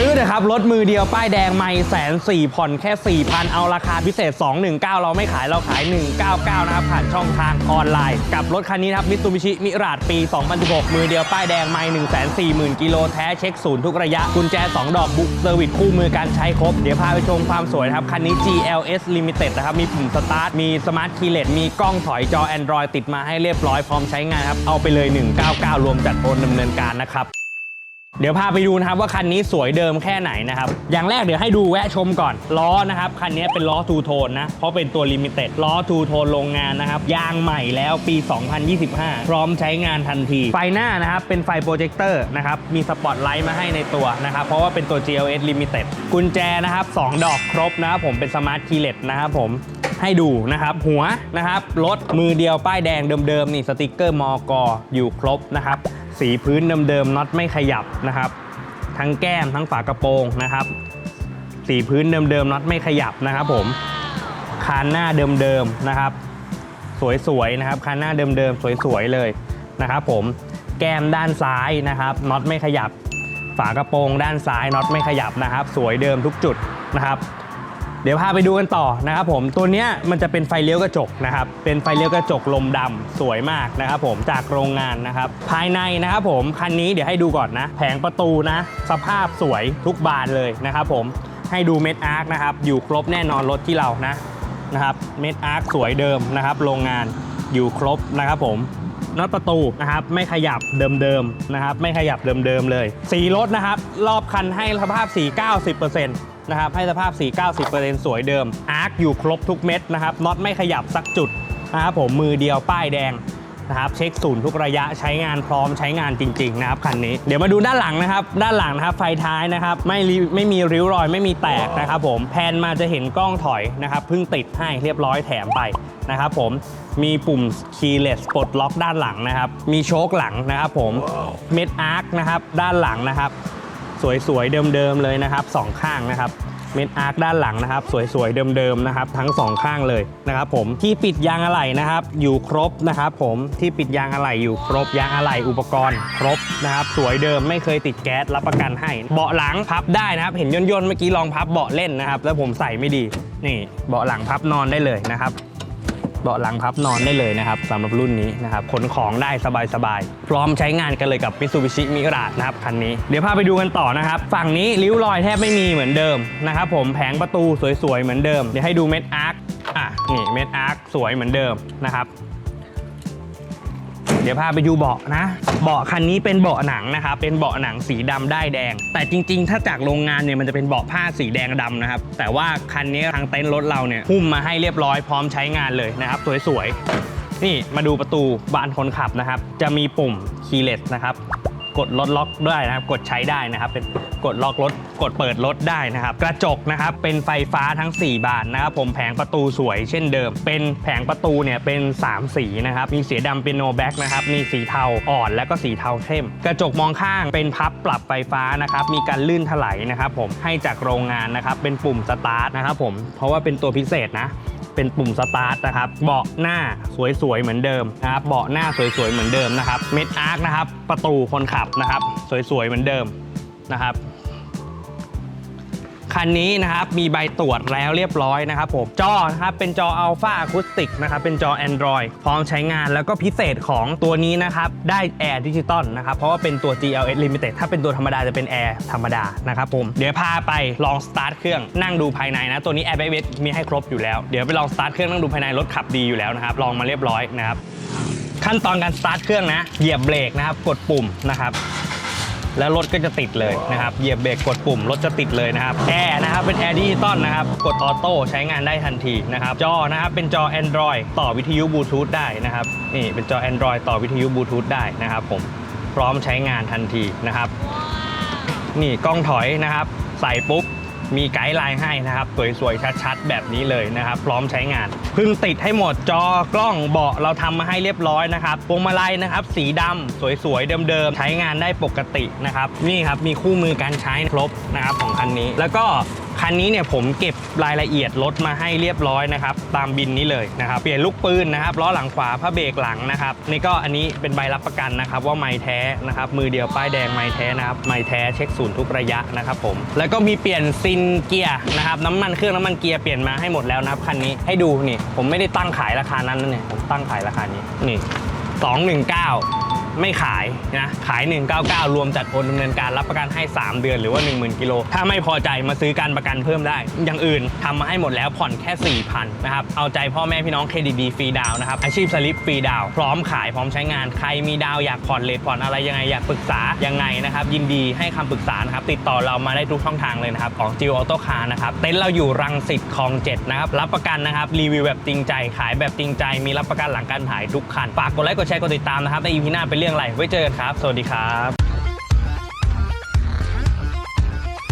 ซื้อนะครับ รถมือเดียวป้ายแดงไม่แสนสี่ผ่อนแค่4,000เอาราคาพิเศษ 219 เราไม่ขายเราขาย 199 นะครับ ผ่านช่องทางออนไลน์ กับรถคันนี้นะครับมิตซูบิชิมิราดปี 2016 มือเดียวป้ายแดงไม่140,000 กิโลแท้เช็คศูนย์ทุกระยะ กุญแจ 2 ดอกบุ๊กเซอร์วิสคู่มือการใช้ครบ เดี๋ยวพาไปชมความสวยนะครับ คันนี้ GLS Limited นะครับมีปุ่มสตาร์ทมีสมาร์ทคีย์เลสมีกล้องถอยจอ Android ติดมาให้เรียบร้อยพร้อมใช้งานครับเอาไปเลย 199 รวมจัดโอนดำเนินการนะครับ เดี๋ยวพาไปดูนะครับว่าคันนี้สวยเดิมแค่ไหนนะครับ อย่างแรกเดี๋ยวให้ดูแวะชมก่อน ล้อนะครับ คันนี้เป็นล้อทูโทนนะ เพราะเป็นตัวลิมิเต็ดล้อทูโทนโรงงานนะครับ ยางใหม่แล้วปี 2025 พร้อมใช้งานทันที ไฟหน้านะครับ เป็นไฟโปรเจคเตอร์นะครับ มีสปอตไลท์มาให้ในตัวนะครับ เพราะว่าเป็นตัว GLS Limited กุญแจนะครับ 2 ดอกครบนะครับผมเป็นสมาร์ทคีย์เลสนะครับผม ให้ดูนะครับ หัวนะครับรถมือเดียวป้ายแดงเดิมๆนี่สติกเกอร์มอกอยู่ครบนะครับ สีพื้นเดิมๆน็อตไม่ขยับนะครับ ทั้งแก้มทั้งฝากระโปรงนะครับ สีพื้นเดิมๆน็อตไม่ขยับนะครับ ผมคานหน้าเดิมๆนะครับ สวยๆนะครับคานหน้าเดิมๆสวยๆเลยนะครับ ผมแก้มด้านซ้ายนะครับน็อตไม่ขยับ ฝากระโปรงด้านซ้ายน็อตไม่ขยับนะครับ สวยเดิมทุกจุดนะครับ เดี๋ยวพาไปดูกันต่อนะครับผมตัวเนี้ยมันจะเป็นไฟเลี้ยวกระจกนะครับเป็นไฟเลี้ยวกระจกลมดำสวยมากนะครับผมจากโรงงานนะครับภายในนะครับผมคันนี้เดี๋ยวให้ดูก่อนนะ แผงประตูนะ สภาพสวยทุกบานเลยนะครับผมให้ดูเม็ดอาร์คนะครับอยู่ครบแน่นอนรถที่เรานะนะครับเม็ดอาร์คสวยเดิมนะครับโรงงานอยู่ครบนะครับผมน็อตประตูนะครับไม่ขยับเดิมๆนะครับไม่ขยับเดิมๆเลย สีรถนะครับรอบคันให้สภาพสี 90%นะครับให้สภาพสี90%สวยเดิมอาร์คอยู่ครบทุกเม็ดนะครับน็อตไม่ขยับสักจุดนะครับผมมือเดียวป้ายแดงนะครับเช็คศูนย์ทุกระยะใช้งานพร้อมใช้งานจริงๆนะครับคันนี้เดี๋ยวมาดูด้านหลังนะครับ ด้านหลังนะครับไฟท้ายนะครับไม่ริไม่มีริ้วรอยไม่มีแตกนะครับผมแพนมาจะเห็นกล้องถอยนะครับเพิ่งติดให้เรียบร้อยแถมไปนะครับผมมีปุ่ม keyless ปลดล็อกด้านหลังนะครับ มีโชคหลังนะครับผมเม็ดอาร์คนะครับด้านหลังนะครับ สวยๆเดิมๆเลยนะครับสองข้างนะครับเม็ดอาร์คด้านหลังนะครับ สวยๆเดิมๆนะครับ ทั้งสองข้างเลยนะครับผมที่ปิดยางอะไหล่นะครับ อยู่ครบนะครับ ผมที่ปิดยางอะไหล่อยู่ครบยางอะไหล่อุปกรณ์ ครบนะครับ สวยเดิมไม่เคยติดแก๊สรับประกันให้ เบาะหลังพับได้นะครับ เห็นย่นๆเมื่อกี้ลองพับเบาะเล่นนะครับ แล้วผมใส่ไม่ดีนี่เบาะหลังพับนอนได้เลยนะครับ เบาะหลังพับนอนได้เลยนะครับสำหรับรุ่นนี้นะครับขนของได้สบายๆ พร้อมใช้งานกันเลยกับ Mitsubishi m i r a นะครับคันนี้ เดี๋ยวพาไปดูกันต่อนะครับ ฝั่งนี้ริ้วรอยแทบไม่มีเหมือนเดิมนะครับผมแผงประตูสวยๆเหมือนเดิม เดี๋ยวให้ดูเม็ดอาร์คอะนี่เม็ดอาร์คสวยเหมือนเดิมนะครับ ดี๋ยวพาไปดูเบาะนะ เบาะคันนี้เป็นเบาะหนังนะครับเป็นเบาะหนังสีดำได้แดง แต่จริง ๆ ถ้าจากโรงงานเนี่ยมันจะเป็นเบาะผ้าสีแดงดำนะครับ แต่ว่าคันนี้ทางเต็นท์รถเราเนี่ยหุ้มมาให้เรียบร้อยพร้อมใช้งานเลยนะครับ สวยๆนี่มาดูประตูบานคนขับนะครับ จะมีปุ่มคีเรส์นะครับ กดรถล็อกได้นะครับ กดใช้ได้นะครับ เป็นกดล็อกรถ กดเปิดรถได้นะครับ กระจกนะครับ เป็นไฟฟ้าทั้ง 4 บานนะครับ ผมแผงประตูสวยเช่นเดิม เป็นแผงประตูเนี่ยเป็น 3 สีนะครับ มีสีดำเป็นโนแบ็กนะครับ มีสีเทาอ่อนแล้วก็สีเทาเข้ม กระจกมองข้างเป็นพับปรับไฟฟ้านะครับ มีการลื่นถลายนะครับ ผมให้จากโรงงานนะครับ เป็นปุ่มสตาร์ทนะครับผม เพราะว่าเป็นตัวพิเศษนะ เป็นปุ่มสตาร์ทนะครับเบาะหน้าสวยๆเหมือนเดิมนะครับเบาะหน้าสวยๆเหมือนเดิมนะครับเม็ดอาร์คนะครับประตูคนขับนะครับสวยๆเหมือนเดิมนะครับ คันนี้นะครับมีใบตรวจแล้วเรียบร้อยนะครับผมจอนะครับเป็นจอ Alpha Acoustic นะครับเป็นจอ Android พร้อมใช้งานแล้วก็พิเศษของตัวนี้นะครับได้แอร์ดิจิตอลนะครับเพราะว่าเป็นตัว GLS Limited ถ้าเป็นตัวธรรมดาจะเป็นแอร์ธรรมดานะครับผมเดี๋ยวพาไปลองสตาร์ทเครื่องนั่งดูภายในนะตัวนี้แอร์แบ็กเวมีให้ครบอยู่แล้วเดี๋ยวไปลองสตาร์ทเครื่องนั่งดูภายในรถขับดีอยู่แล้วนะครับลองมาเรียบร้อยนะครับขั้นตอนการสตาร์ทเครื่องนะเหยียบเบรกนะครับกดปุ่มนะครับ แล้วรถก็จะติดเลยนะครับเหยียบเบรกกดปุ่มรถจะติดเลยนะครับแอร์นะครับเป็นแอร์ดิจิตอลนะครับกดออโต้ใช้งานได้ทันทีนะครับจอนะครับเป็นจอ Android ต่อวิทยุบลูทูธได้นะครับนี่เป็นจอ Android ต่อวิทยุบลูทูธได้นะครับผมพร้อมใช้งานทันทีนะครับนี่กล้องถอยนะครับ ใส่ปุ๊บมีไกด์ไลน์ให้นะครับสวยๆชัดๆ แบบนี้เลยนะครับ พร้อมใช้งาน พึ่งติดให้หมดจอกล้องเบาะเราทำมาให้เรียบร้อยนะครับพวงมาลัยนะครับ สีดำสวยๆเดิมๆ ใช้งานได้ปกตินะครับนี่ครับมีคู่มือการใช้ครบนะครับของคันนี้ แล้วก็คันนี้เนี่ยผมเก็บรายละเอียดรถมาให้เรียบร้อยนะครับตามบินนี้เลยนะครับเปลี่ยนลูกปืนนะครับล้อหลังขวาผ้าเบรกหลังนะครับนี่ก็อันนี้เป็นใบรับประกันนะครับว่าไม่แท้นะครับมือเดียวป้ายแดงไม่แท้นะครับไม่แท้เช็คศูนย์ทุกระยะนะครับผมแล้วก็มีเปลี่ยนซินเกียร์นะครับน้ำมันเครื่องน้ำมันเกียร์เปลี่ยนมาให้หมดแล้วนะครับคันนี้ให้ดูนี่ผมไม่ได้ตั้งขายราคานั้นนะเนี่ยผมตั้งขายราคานี้นี่สองหนึ่งเก้า ไม่ขายนะขาย 199 รวมจัดโอนดำเนินการรับประกันให้ 3 เดือนหรือว่า 10,000 กิโล ถ้าไม่พอใจมาซื้อการประกันเพิ่มได้ อย่างอื่นทำมาให้หมดแล้วผ่อนแค่ 4,000นะครับเอาใจพ่อแม่พี่น้องเครดิตดีฟรีดาวนะครับอาชีพสลิปฟรีดาวพร้อมขายพร้อมใช้งานใครมีดาวอยากผ่อนเลทผ่อนอะไรยังไงอยากปรึกษายังไงนะครับยินดีให้คำปรึกษานะครับติดต่อเรามาได้ทุกช่องทางเลยนะครับของจิวออโต้คาร์นะครับเต็นท์เราอยู่รังสิตคลองเจ็ดนะครับรับประกันนะครับรีวิวแบบจริงใจขายแบบจริงใจมีรับประกันหลังการขายทุกคันฝากกดไลค์กดแชร์กดติดตามนะครับในอีพีหน้าเป็นเรื่องอะไรไว้เจอกันครับ สวัสดีครับ